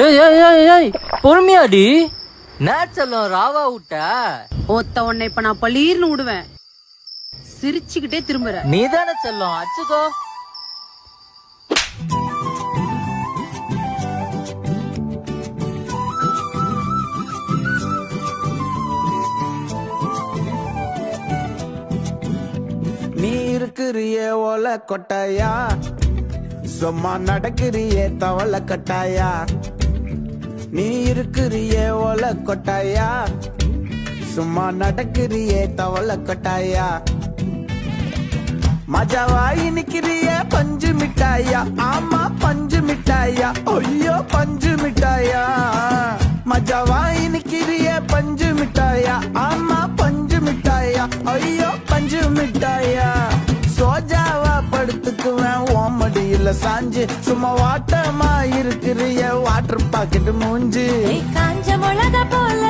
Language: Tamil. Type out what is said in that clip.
ஏய் ஏய் ஏய் ஏய் பொறுமையாடி. நேச்சல்லம் ராவா விட்ட. ஒத்த உன்னை இப்ப நான் பளீர்னு விடுவேன். சிரிச்சுக்கிட்டே திரும்புற. நீதானே செல்லம் அச்சுக்கோ. நீ இருக்கிறியே ஓல கொட்டாயா சும்மா நடக்கிறியே தவள கட்டாயா நீ இருக்கிறியே ஓல கொட்டாயா? சும்மா நடக்கிறியே தவள கொட்டாயா? மஜாவாய் நிக்கிறிய பஞ்சு மிட்டாயா? ஆமா பஞ்சு மிட்டாயா? ஐயோ பஞ்சு மிட்டாயா? மஜாவாய் நிக்கிறிய பஞ்சு மிட்டாயா? ஆமா பஞ்சு மிட்டாயா? ஐயோ பஞ்சு மிட்டாயா? சோஜாவா படுத்துக்குவேன் ஓமடியில் சாஞ்சு. சும்மா வாட்ட இருக்கிறிய வாட்டர் பாக்கெட் மூஞ்சு. காஞ்ச மிளகா போல